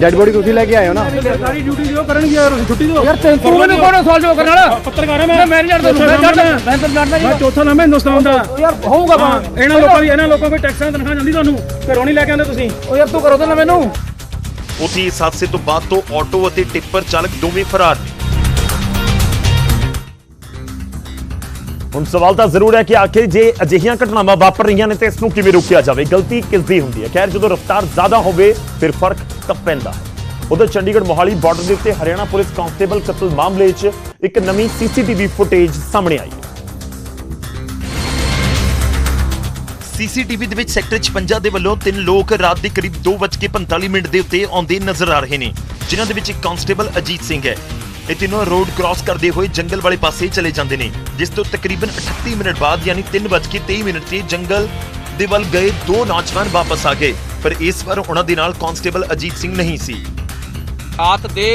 ਡੈਡ ਬੋਡੀ ਤੁਸੀਂ ਲੈ ਕੇ ਆਏ ਹੋ ਨਾ? ਸਾਰੀ ਡਿਊਟੀ ਜੋ ਕਰਨਗੇ ਯਾਰ ਛੁੱਟੀ ਦਿਓ। ਯਾਰ ਤੈਨੂੰ ਤੂੰ ਮੈਨੂੰ ਕੋਣ ਸਵਾਲ ਜੋ ਕਰਨ ਵਾਲਾ ਪੱਤਰਕਾਰ ਹਾਂ ਮੈਂ। ਮੈਂ ਨਹੀਂ ਤੈਨੂੰ, ਮੈਂ ਜਾਣਦਾ ਮੈਂ ਤਾਂ ਜਾਣਦਾ ਮੈਂ ਚੌਥਾ ਨਾਮ ਹੈ ਹਿੰਦੁਸਤਾਨ ਦਾ। ਯਾਰ ਹੋਊਗਾ ਹਾਂ ਇਹਨਾਂ ਲੋਕਾਂ ਦੀ ਇਹਨਾਂ ਲੋਕਾਂ ਕੋਈ ਟੈਕਸਾਂ ਤਨਖਾਹ ਜਾਂਦੀ ਤੁਹਾਨੂੰ। ਘਰੋਂ ਨਹੀਂ ਲੈ ਕੇ ਆਉਂਦੇ ਤੁਸੀਂ। ਉਹ ਯਾਰ ਤੂੰ ਕਰੋ ਤਾਂ ਨਾ ਮੈਨੂੰ। ਉੱਥੇ ਇਸ ਹਾਦਸੇ ਤੋਂ ਬਾਅਦ ਤੋਂ ਆਟੋ ਅਤੇ ਟਿੱਪਰ ਚਾਲਕ ਦੋਵੇਂ ਫਰਾਰ ਨੇ। ਹੁਣ ਸਵਾਲ ਤਾਂ ਜ਼ਰੂਰ ਹੈ ਕਿ ਆਖਿਰ ਜੇ ਅਜਿਹੀਆਂ ਘਟਨਾਵਾਂ ਵਾਪਰ ਰਹੀਆਂ ਨੇ ਤੇ ਇਸ ਨੂੰ ਕਿਵੇਂ ਰੋਕਿਆ ਜਾਵੇ? ਗਲਤੀ ਕਿਸ ਦੀ ਹੁੰਦੀ ਹੈ? ਖੈਰ, ਜਦੋਂ ਰਫ਼ਤਾਰ ਜ਼ਿਆਦਾ ਹੋਵੇ, ਫਿਰ ਫ਼ਰਕ ਤਾਂ ਪੈਂਦਾ ਹੈ। ਉਧਰ ਚੰਡੀਗੜ੍ਹ ਮੋਹਾਲੀ ਬਾਰਡਰ ਦੇ ਉੱਤੇ ਹਰਿਆਣਾ ਪੁਲਿਸ ਕਾਂਸਟੇਬਲ ਕਤਲ ਮਾਮਲੇ 'ਚ ਇੱਕ ਨਵੀਂ ਸੀਸੀਟੀਵੀ ਫੁਟੇਜ ਸਾਹਮਣੇ ਆਈ ਸੀਸੀਟੀਵੀ ਦੇ ਵਿੱਚ ਸੈਕਟਰ 56 ਦੇ ਵੱਲੋਂ ਤਿੰਨ ਲੋਕ ਰਾਤ ਦੇ ਕਰੀਬ 2:45 ਮਿੰਟ ਦੇ ਉੱਤੇ ਆਉਂਦੇ ਨਜ਼ਰ ਆ ਰਹੇ ਨੇ, ਜਿਨ੍ਹਾਂ ਦੇ ਵਿੱਚ ਇੱਕ ਕਾਂਸਟੇਬਲ ਅਜੀਤ ਸਿੰਘ ਹੈ। ਇਹ ਤਿੰਨੋਂ ਰੋਡ ਕ੍ਰਾਸ ਕਰਦੇ ਹੋਏ ਜੰਗਲ ਵਾਲੇ ਪਾਸੇ ਚਲੇ ਜਾਂਦੇ ਨੇ, ਜਿਸ ਤੋਂ ਤਕਰੀਬਨ 38 ਮਿੰਟ ਬਾਅਦ ਯਾਨੀ 3:23 ਮਿੰਟ ਤੇ ਜੰਗਲ ਦੇ ਵੱਲ ਗਏ ਦੋ ਨੌਜਵਾਨ ਵਾਪਸ ਆ ਗਏ, ਪਰ ਇਸ ਵਾਰ ਉਹਨਾਂ ਦੇ ਨਾਲ ਕਾਂਸਟੇਬਲ ਅਜੀਤ ਸਿੰਘ ਨਹੀਂ ਸੀ। ਰਾਤ ਦੇ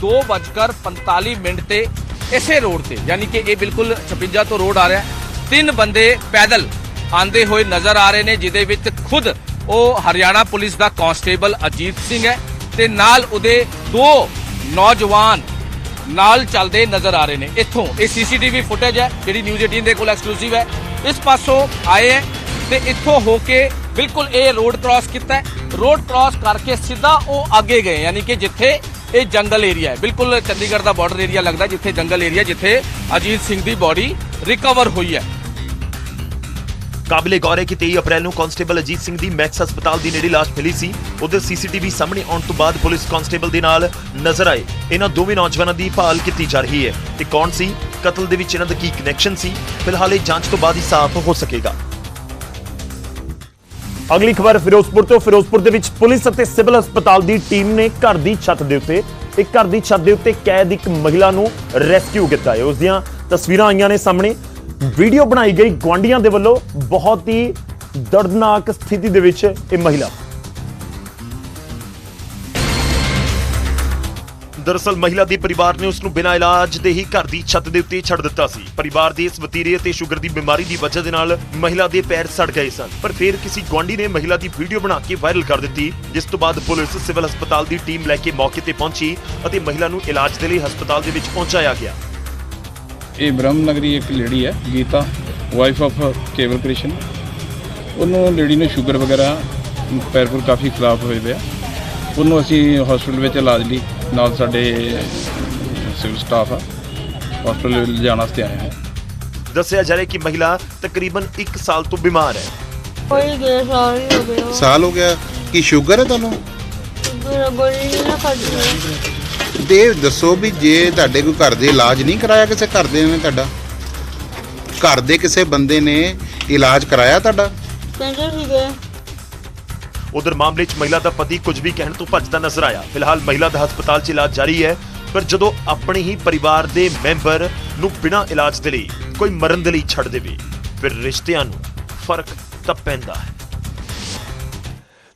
2:45 ਮਿੰਟ ਤੇ ਇਸੇ ਰੋਡ ਤੇ, ਯਾਨੀ ਕਿ ਇਹ ਬਿਲਕੁਲ 56 ਤੋਂ ਰੋਡ ਆ ਰਿਹਾ ਤਿੰਨ ਬੰਦੇ ਪੈਦਲ ਆਂਦੇ ਹੋਏ ਨਜ਼ਰ ਆ ਰਹੇ ਨੇ, ਜਿਹਦੇ ਵਿੱਚ ਖੁਦ ਉਹ ਹਰਿਆਣਾ ਪੁਲਿਸ ਦਾ ਕਾਂਸਟੇਬਲ ਅਜੀਤ ਸਿੰਘ ਹੈ ਤੇ ਨਾਲ ਉਹਦੇ ਦੋ ਨੌਜਵਾਨ ਨਾਲ ਚੱਲਦੇ ਨਜ਼ਰ ਆ ਰਹੇ ਨੇ। ਇੱਥੋਂ ਇਹ ਸੀਸੀਟੀਵੀ ਫੁਟੇਜ ਹੈ, ਜਿਹੜੀ ਨਿਊਜ਼ 18 ਦੇ ਕੋਲ ਐਕਸਕਲੂਸਿਵ ਹੈ। ਇਸ ਪਾਸੋਂ ਆਏ ਹੈ ਤੇ ਇੱਥੋਂ ਹੋ ਕੇ ਬਿਲਕੁਲ ਇਹ ਰੋਡ ਕ੍ਰਾਸ ਕੀਤਾ ਰੋਡ ਕ੍ਰਾਸ ਕਰਕੇ ਸਿੱਧਾ ਉਹ ਅੱਗੇ ਗਏ, ਯਾਨੀ ਕਿ ਜਿੱਥੇ ਇਹ ਜੰਗਲ ਏਰੀਆ ਹੈ। ਬਿਲਕੁਲ ਚੰਡੀਗੜ੍ਹ ਦਾ ਬਾਰਡਰ ਏਰੀਆ ਲੱਗਦਾ ਜਿੱਥੇ ਜੰਗਲ ਏਰੀਆ, ਜਿੱਥੇ ਅਜੀਤ ਸਿੰਘ ਦੀ ਬਾਡੀ ਰਿਕਵਰ ਹੋਈ ਹੈ। ਕਾਬਲੇ ਗੌਰ ਹੈ ਕਿ 23 ਅਪ੍ਰੈਲ ਨੂੰ ਕਾਂਸਟੇਬਲ ਅਜੀਤ ਸਿੰਘ ਦੀ ਮੈਕਸ ਹਸਪਤਾਲ ਦੀ ਨੇੜੇ ਲਾਸ਼ ਮਿਲੀ ਸੀ। ਉਧਰ ਸੀਸੀਟੀਵੀ ਸਾਹਮਣੇ ਆਉਣ ਤੋਂ ਬਾਅਦ ਪੁਲਿਸ ਕਾਂਸਟੇਬਲ ਦੇ ਨਾਲ ਨਜ਼ਰ ਆਏ। ਇਹਨਾਂ ਦੋਵੇਂ ਨੌਜਵਾਨਾਂ ਦੀ ਭਾਲ ਕੀਤੀ ਜਾ ਰਹੀ ਹੈ। ਤੇ ਕੌਣ ਸੀ? ਕਤਲ ਦੇ ਵਿੱਚ ਇਹਨਾਂ ਦਾ ਕੀ ਕਨੈਕਸ਼ਨ ਸੀ? ਫਿਲਹਾਲ ਇਹ ਜਾਂਚ ਤੋਂ ਬਾਅਦ ਹੀ ਸਾਫ਼ ਹੋ ਸਕੇਗਾ। ਅਗਲੀ ਖਬਰ ਫਿਰੋਜ਼ਪੁਰ ਤੋਂ। ਫਿਰੋਜ਼ਪੁਰ ਦੇ ਵਿੱਚ ਪੁਲਿਸ ਅਤੇ ਸਿਵਲ ਹਸਪਤਾਲ ਦੀ ਟੀਮ ਨੇ ਘਰ ਦੀ ਛੱਤ ਦੇ ਉੱਤੇ, ਇੱਕ ਘਰ ਦੀ ਛੱਤ ਦੇ ਉੱਤੇ ਕੈਦ ਇੱਕ ਮਹਿਲਾ ਨੂੰ ਰੈਸਕਿਊ ਕੀਤਾ ਹੈ। ਉਸ ਦੀਆਂ ਤਸਵੀਰਾਂ ਆਈਆਂ ਨੇ ਸਾਹਮਣੇ। ਵੀਡੀਓ ਬਣਾਈ ਗਈ ਗਵਾਂਡੀਆਂ ਦੇ ਵੱਲੋਂ ਬਹੁਤ ਹੀ ਦਰਦਨਾਕ ਸਥਿਤੀ ਦੇ ਵਿੱਚ ਇਹ ਮਹਿਲਾ। ਦਰਅਸਲ ਮਹਿਲਾ ਦੇ ਪਰਿਵਾਰ ਨੇ ਉਸ ਨੂੰ ਬਿਨਾਂ ਇਲਾਜ ਦੇ ਹੀ ਘਰ ਦੀ ਛੱਤ ਦੇ ਉੱਤੇ ਛੱਡ ਦਿੱਤਾ ਸੀ। ਪਰਿਵਾਰ ਦੇ ਇਸ ਵਤੀਰੇ ਅਤੇ ਸ਼ੂਗਰ ਦੀ ਬਿਮਾਰੀ ਦੀ ਵਜ੍ਹਾ ਦੇ ਨਾਲ ਮਹਿਲਾ ਦੇ ਪੈਰ ਸੜ ਗਏ ਸਨ। ਪਰ ਫਿਰ ਕਿਸੇ ਗੁਆਂਢੀ ਨੇ ਮਹਿਲਾ ਦੀ ਵੀਡੀਓ ਬਣਾ ਕੇ ਵਾਇਰਲ ਕਰ ਦਿੱਤੀ, ਜਿਸ ਤੋਂ ਬਾਅਦ ਪੁਲਿਸ ਸਿਵਲ ਹਸਪਤਾਲ ਦੀ ਟੀਮ ਲੈ ਕੇ ਮੌਕੇ ਤੇ ਪਹੁੰਚੀ ਅਤੇ ਮਹਿਲਾ ਨੂੰ ਇਲਾਜ ਦੇ ਲਈ ਹਸਪਤਾਲ ਦੇ ਵਿੱਚ ਪਹੁੰਚਾਇਆ ਗਿਆ। ਇਹ ਬ੍ਰਹਮ ਨਗਰੀ ਇੱਕ ਲੇਡੀ ਹੈ ਗੀਤਾ ਵਾਈਫ ਆਫ ਕੇਵਲ ਕ੍ਰਿਸ਼ਨ ਉਹਨੂੰ ਲੇਡੀ ਨੂੰ ਸ਼ੂਗਰ ਵਗੈਰਾ ਪੈਰ ਪੂਰ ਕਾਫੀ ਖਰਾਬ ਹੋਏ ਪਿਆ ਉਹਨੂੰ ਅਸੀਂ ਹਸਪੀਟਲ ਵਿੱਚ ਇਲਾਜ ਲਈ ਨਾਲ ਸਾਡੇ ਸਿਵਲ ਸਟਾਫ ਆ ਹਸਪੀਟਲ ਲਿਜਾਣ ਵਾਸਤੇ ਆਏ ਹਾਂ। ਦੱਸਿਆ ਜਾ ਰਿਹਾ ਕਿ ਮਹਿਲਾ ਤਕਰੀਬਨ 1 ਸਾਲ ਤੋਂ ਬਿਮਾਰ ਹੈ। ਕੋਈ ਗਏ ਸਾਲ ਹੀ ਹੋ ਗਿਆ ਸਾਲ ਹੋ ਗਿਆ। ਕੀ ਸ਼ੂਗਰ ਹੈ ਤੁਹਾਨੂੰ? ਗੋਲੀ ਨਹੀਂ ਨਾ ਖਾਦੀ ਤੇ ਇਹ ਦੱਸੋ ਵੀ ਜੇ ਤੁਹਾਡੇ ਕੋਈ ਘਰ ਦੇ ਇਲਾਜ ਨਹੀਂ ਕਰਾਇਆ ਕਿਸੇ ਘਰ ਦੇ ਨੇ ਤੁਹਾਡਾ? ਘਰ ਦੇ ਕਿਸੇ ਬੰਦੇ ਨੇ ਇਲਾਜ ਕਰਾਇਆ ਤੁਹਾਡਾ? ਕਹਿੰਦੇ ਸੀਗੇ। ਉਧਰ ਮਾਮਲੇ 'ਚ ਮਹਿਲਾ ਦਾ ਪਤੀ ਕੁਝ ਵੀ ਕਹਿਣ ਤੋਂ ਭੱਜਦਾ ਨਜ਼ਰ ਆਇਆ। ਫਿਲਹਾਲ ਮਹਿਲਾ ਦਾ ਹਸਪਤਾਲ 'ਚ ਇਲਾਜ ਜਾਰੀ ਹੈ ਪਰ ਜਦੋਂ ਆਪਣੇ ਹੀ ਪਰਿਵਾਰ ਦੇ ਮੈਂਬਰ ਨੂੰ ਬਿਨਾਂ ਇਲਾਜ ਦੇ ਲਈ ਕੋਈ ਮਰਨ ਦੇ ਲਈ ਛੱਡ ਦੇਵੇ ਫਿਰ ਰਿਸ਼ਤਿਆਂ ਨੂੰ ਫ਼ਰਕ ਤਾਂ ਪੈਂਦਾ ਹੈ।